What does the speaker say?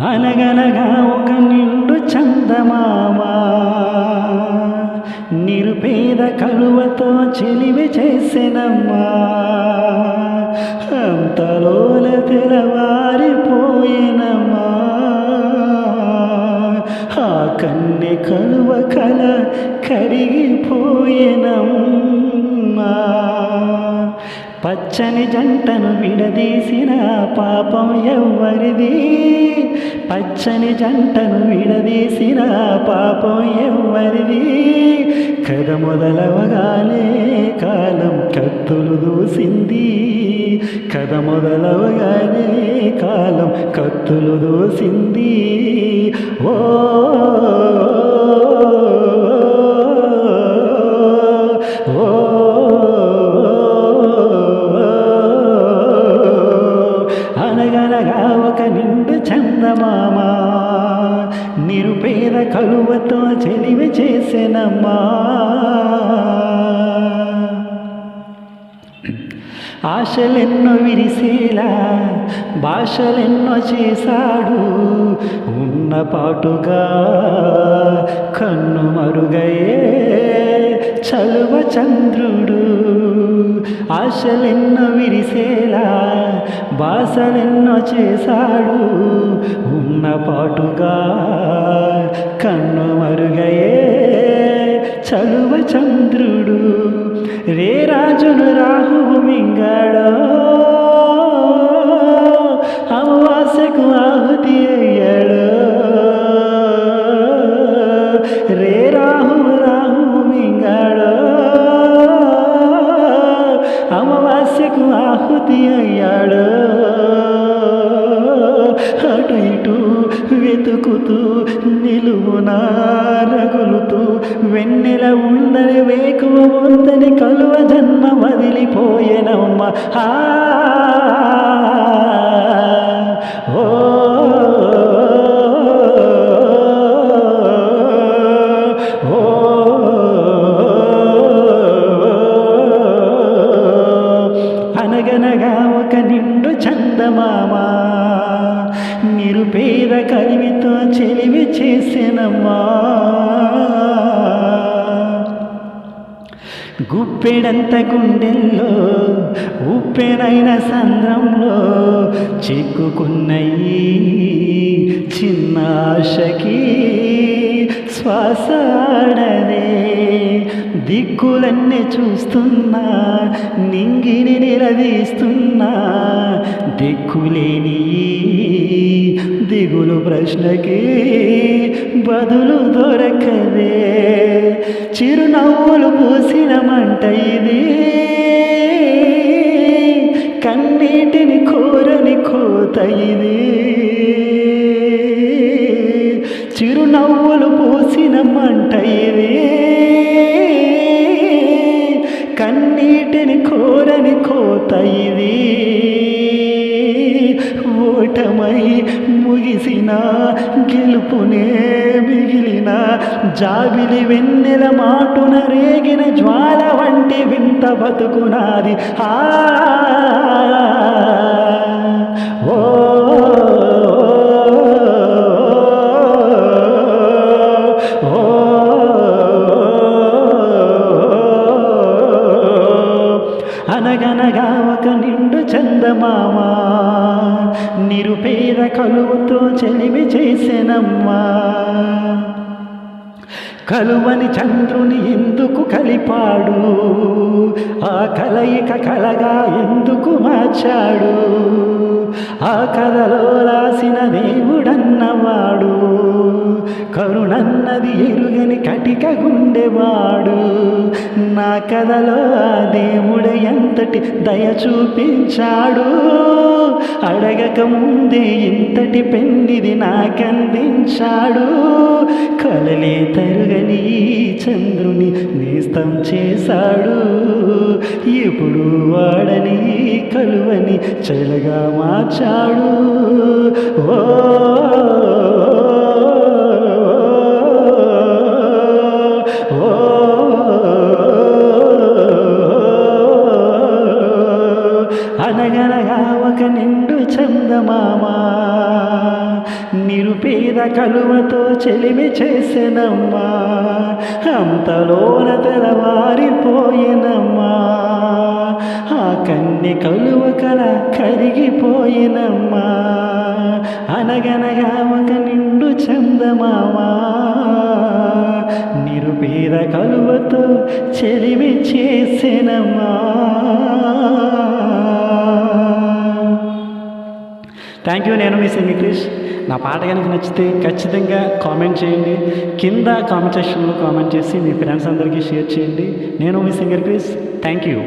అనగనగా ఒక నిండు చందమామా. నిరుపేద కలువతో చెలివి చేసినమ్మా. అంతలోల తెలవారిపోయినమ్మా ఆ కన్నె కలువ కల కరిగిపోయినమ్మా పచ్చని జంటను విడదీసిన పాపం ఎవ్వరిది? పచ్చని జంటను విడదీసిన పాపం ఎవ్వరిది? కథ మొదలవగానే కాలం కత్తులు దూసింది. కథ మొదలవగానే కాలం కత్తులు దూసింది. ఓ కలువతో చెలివి చేసెనమ్మా. ఆశలెన్నో విరిసేలా భాషలెన్నో చేశాడు. ఉన్న పాటుగా కన్ను మరుగయే చలువ చంద్రుడు. ఆశలెన్నో విరిసేలా బాసలెన్నో చేశాడు. ఉన్న పాటుగా కన్ను మరుగయే చలువ చంద్రుడు. రే రాజును రాహువు మింగాడో అమావాస్యకు ఆహుతియే ఆహుతి అటు ఇటు వెతుకుతూ నిలువునా రగులుతూ వెన్నెల ఉందని వేకువ ఉందని కలువ జన్మ వదిలిపోయేనమ్మ. ఆ నిరుపేద కలివితో చెలివి చేసేనమ్మా. గుప్పెడంత గుండెల్లో ఉప్పెనైన సంద్రంలో చిక్కుకున్నయి చిన్న ఆశకి శ్వాసాడదే దిక్కులన్నీ చూస్తున్నా నింగిని నిలదీస్తున్నా దిక్కులేని దిగులు ప్రశ్నకి బదులు దొరకవే. చిరునవ్వులు పూసిన మంట ఇది. కన్నీటిని కోరని కోత ఇది. చిరునవ్వులు పూసిన మంట ఇది. కన్నీటిని కోరని కోత ఇది. ఓటమై ముగిసిన గెలుపునే మిగిలిన జాబిలి వెన్నెల మాటున రేగిన జ్వాల వంటి వింత బతుకునాది. ఆ అనగనగా ఒక నిండు చందమామా. నిరుపేద కలువుతో చెలిమి చేసెనమ్మా. కలువని చంద్రుని ఎందుకు కలిపాడు? ఆ కలయిక కలగా ఎందుకు మార్చాడు? ఆ కథలో రాసిన దేవుడన్నవాడు. కరుణన్నది ఎరుగని కటిక గుండెవాడు. నా కథలో ఆ దేవుడు ఎంతటి దయ చూపించాడు. అడగక ముందే ఇంతటి పెండిది నాకందించాడు. కలలే తరుగని చంద్రుని నేస్తం చేశాడు. ఇప్పుడు వాడని కలువని చెలగా మార్చాడు. ఓ ఒక నిండు చందమామ నిరుపేద కలువతో చెలిమి చేసెనమ్మా అంతలోన తెలవారిపోయినమ్మా ఆ కన్ని కలువ కల కరిగిపోయినమ్మా అనగనగా ఒక నిండు చందమామా నిరుపేద కలువతో చెలిమి చేసెనమ్మా. థ్యాంక్ యూ నేను మీ సింగి క్రిష్ నా పాట కనుక నచ్చితే ఖచ్చితంగా కామెంట్ చేయండి. కింద కామెంట్ సెక్షన్లో కామెంట్ చేసి మీ ఫ్రెండ్స్ అందరికీ షేర్ చేయండి. నేను మీ సింగర్ క్రిష్ థ్యాంక్ యూ